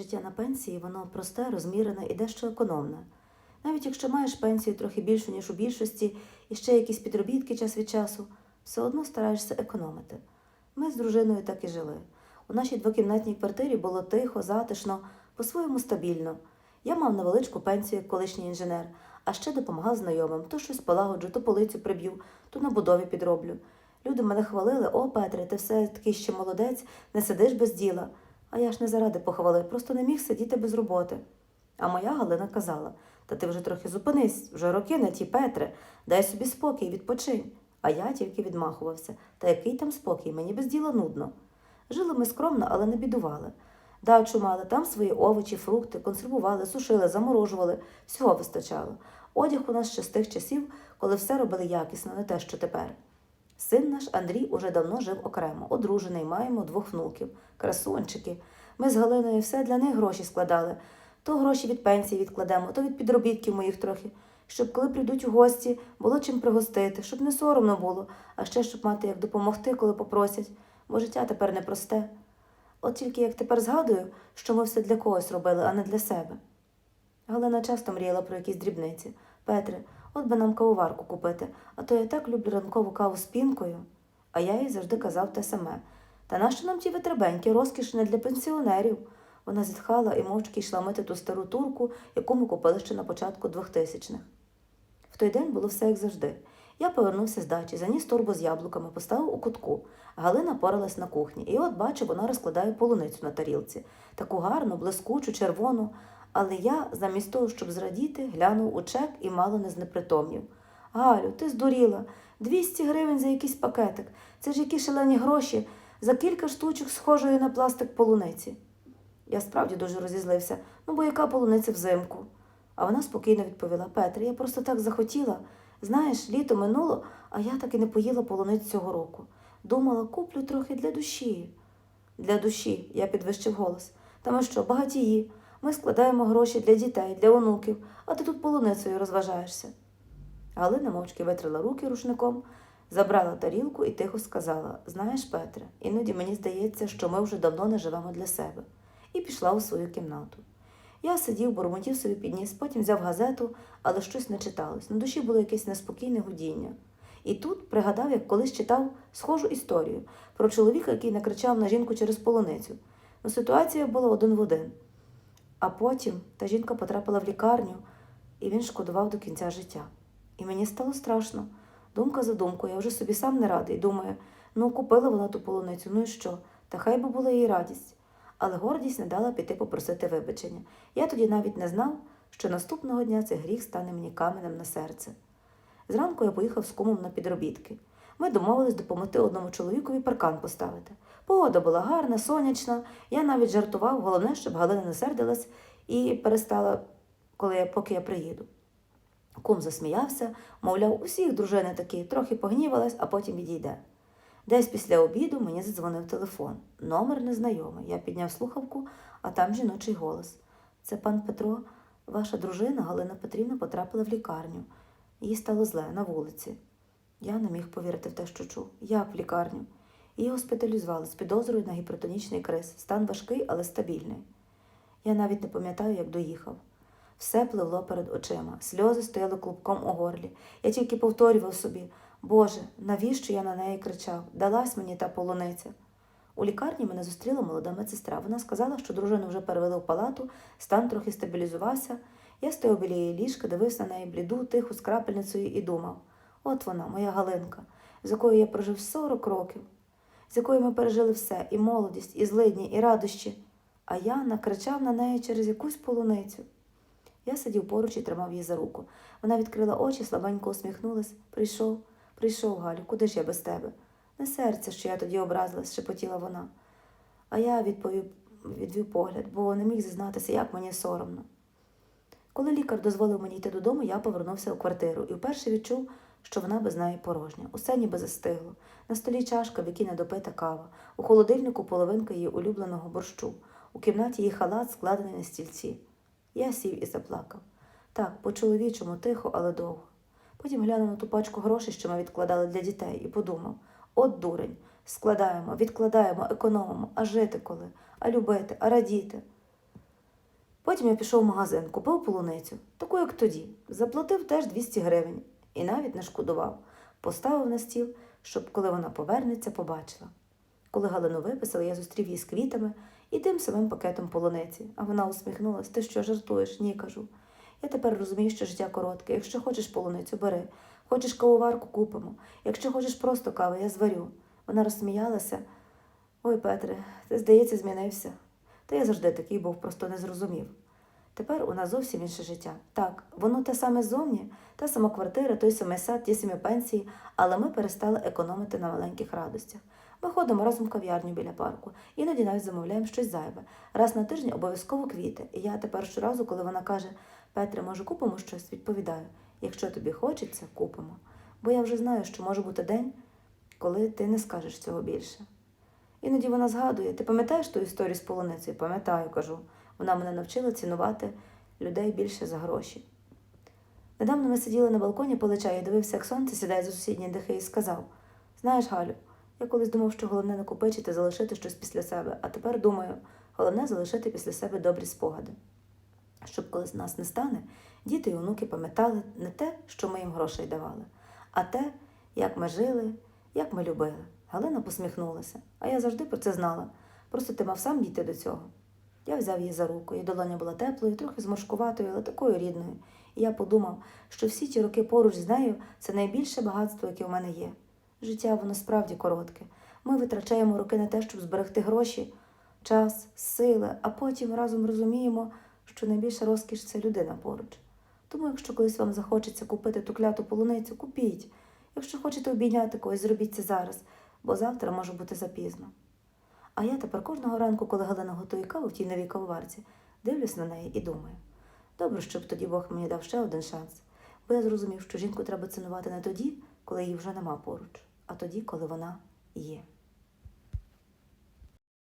Життя на пенсії воно просте, розмірене і дещо економне. Навіть якщо маєш пенсію трохи більшу, ніж у більшості, і ще якісь підробітки час від часу, все одно стараєшся економити. Ми з дружиною так і жили. У нашій двокімнатній квартирі було тихо, затишно, по-своєму стабільно. Я мав невеличку пенсію як колишній інженер, а ще допомагав знайомим, то щось полагоджу, то полицю приб'ю, то на будові підроблю. Люди мене хвалили, о, Петре, ти все таки ще молодець, не сидиш без діла. А я ж не заради похвали, просто не міг сидіти без роботи. А моя Галина казала: та ти вже трохи зупинись, вже роки на ті, Петре, дай собі спокій, відпочинь. А я тільки відмахувався. Та який там спокій, мені без діла нудно. Жили ми скромно, але не бідували. Дачу мали, там свої овочі, фрукти, консервували, сушили, заморожували, всього вистачало. Одяг у нас ще з тих часів, коли все робили якісно, не те, що тепер. Син наш Андрій уже давно жив окремо, одружений, маємо двох внуків, красунчики. Ми з Галиною все для них гроші складали. То гроші від пенсії відкладемо, то від підробітків моїх трохи, щоб коли прийдуть у гості, було чим пригостити, щоб не соромно було, а ще щоб мати як допомогти, коли попросять, бо життя тепер непросте. От тільки як тепер згадую, що ми все для когось робили, а не для себе. Галина часто мріяла про якісь дрібниці. Петре, от би нам кавоварку купити, а то я так люблю ранкову каву з пінкою. А я їй завжди казав те саме. Та нащо нам ті витребенькі, розкіш не для пенсіонерів? Вона зітхала і мовчки йшла мити ту стару турку, яку ми купили ще на початку 2000-х. В той день було все як завжди. Я повернувся з дачі, заніс торбу з яблуками, поставив у кутку. Галина поралась на кухні, і от бачу, вона розкладає полуницю на тарілці, таку гарну, блискучу, червону. Але я, замість того, щоб зрадіти, глянув у чек і мало не знепритомнів. Галю, ти здуріла. 200 гривень за якийсь пакетик. Це ж які шалені гроші за кілька штучок схожої на пластик полуниці. Я справді дуже розізлився, ну бо яка полуниця взимку. А вона спокійно відповіла: Петре, я просто так захотіла. Знаєш, літо минуло, а я так і не поїла полуниць цього року. Думала, куплю трохи для душі. Для душі, я підвищив голос. Та ми що, багатії? Ми складаємо гроші для дітей, для онуків, а ти тут полуницею розважаєшся. Галина мовчки витрила руки рушником, забрала тарілку і тихо сказала: Знаєш, Петре, іноді мені здається, що ми вже давно не живемо для себе, і пішла у свою кімнату. Я сидів, бурмотів собі підніс, потім взяв газету, але щось не читалось. На душі було якесь неспокійне гудіння. І тут пригадав, як колись читав схожу історію про чоловіка, який накричав на жінку через полуницю. Ну, ситуація була один в один. А потім та жінка потрапила в лікарню, і він шкодував до кінця життя. І мені стало страшно. Думка за думкою, я вже собі сам не радий. Думаю, ну купила вона ту полуницю, ну і що? Та хай би була їй радість. Але гордість не дала піти попросити вибачення. Я тоді навіть не знав, що наступного дня цей гріх стане мені каменем на серце. Зранку я поїхав з кумом на підробітки. Ми домовились допомогти одному чоловікові паркан поставити. Погода була гарна, сонячна. Я навіть жартував, головне, щоб Галина не сердилась і перестала, коли я, поки я приїду. Кум засміявся, мовляв, усіх дружини такі, трохи погнівалась, а потім відійде. Десь після обіду мені задзвонив телефон. Номер незнайомий. Я підняв слухавку, а там жіночий голос. Це пан Петро, ваша дружина Галина Петрівна потрапила в лікарню. Їй стало зле на вулиці. Я не міг повірити в те, що чув. Як в лікарню? Її госпіталізували з підозрою на гіпертонічний криз. Стан важкий, але стабільний. Я навіть не пам'ятаю, як доїхав. Все пливло перед очима, сльози стояли клубком у горлі. Я тільки повторював собі, Боже, навіщо я на неї кричав? Далась мені та полуниця. У лікарні мене зустріла молода медсестра. Вона сказала, що дружину вже перевели в палату, стан трохи стабілізувався. Я стояв біля її ліжка, дивився на неї бліду, тиху з крапельницею і думав: от вона, моя Галинка, з якою я прожив 40 років, з якою ми пережили все, і молодість, і злидні, і радощі. А я накричав на неї через якусь полуницю. Я сидів поруч і тримав її за руку. Вона відкрила очі, слабенько усміхнулась. Прийшов, прийшов, Галю, куди ж я без тебе? Не серце, що я тоді образилась, шепотіла вона. А я відповів, відвів погляд, бо не міг зізнатися, як мені соромно. Коли лікар дозволив мені йти додому, я повернувся у квартиру і вперше відчув, що вона без неї порожня. Усе ніби застигло. На столі чашка, в якій недопита кава, у холодильнику половинка її улюбленого борщу, у кімнаті її халат, складений на стільці. Я сів і заплакав. Так, по-чоловічому, тихо, але довго. Потім глянув на ту пачку грошей, що ми відкладали для дітей, і подумав: от дурень, складаємо, відкладаємо, економимо, а жити коли, а любити, а радіти. Потім я пішов в магазин, купив полуницю, таку як тоді. Заплатив теж 200 гривень і навіть не шкодував. Поставив на стіл, щоб коли вона повернеться, побачила. Коли Галину виписали, я зустрів її з квітами і тим самим пакетом полуниці. А вона усміхнулась. Ти що, жартуєш? Ні, кажу. Я тепер розумію, що життя коротке. Якщо хочеш полуницю, бери. Хочеш кавоварку купимо. Якщо хочеш просто кави, я зварю. Вона розсміялася. Ой, Петре, ти, здається, змінився. Та я завжди такий був, просто не зрозумів. Тепер у нас зовсім інше життя. Так, воно те саме ззовні, та сама квартира, той самий сад, ті самі пенсії, але ми перестали економити на маленьких радостях. Ми ходимо разом в кав'ярню біля парку, іноді навіть замовляємо щось зайве. Раз на тиждень обов'язково квіти. І я тепер щоразу, коли вона каже Петре, може, купимо щось, відповідаю: якщо тобі хочеться, купимо. Бо я вже знаю, що може бути день, коли ти не скажеш цього більше. Іноді вона згадує, ти пам'ятаєш ту історію з полуницею? Пам'ятаю, кажу. Вона мене навчила цінувати людей більше за гроші. Недавно ми сиділи на балконі поли чаю, дивився, як сонце сідає за сусідні дахи і сказав: Знаєш, Галю, я колись думав, що головне накопичити, залишити щось після себе, а тепер думаю, головне залишити після себе добрі спогади. Щоб коли з нас не стане, діти і онуки пам'ятали не те, що ми їм грошей давали, а те, як ми жили, як ми любили. Галина посміхнулася, а я завжди про це знала. Просто ти мав сам дійти до цього. Я взяв її за руку, її долоня була теплою, трохи зморшкуватою, але такою рідною. І я подумав, що всі ті роки поруч з нею це найбільше багатство, яке в мене є. Життя воно справді коротке. Ми витрачаємо роки на те, щоб зберегти гроші, час, сили, а потім разом розуміємо, що найбільша розкіш це людина поруч. Тому, якщо колись вам захочеться купити ту кляту полуницю, купіть. Якщо хочете обійняти когось, зробіть це зараз, бо завтра може бути запізно. А я тепер кожного ранку, коли Галина готує каву в тій новій кавоварці, дивлюсь на неї і думаю. Добре, щоб тоді Бог мені дав ще один шанс, бо я зрозумів, що жінку треба цінувати не тоді, коли її вже нема поруч, а тоді, коли вона є.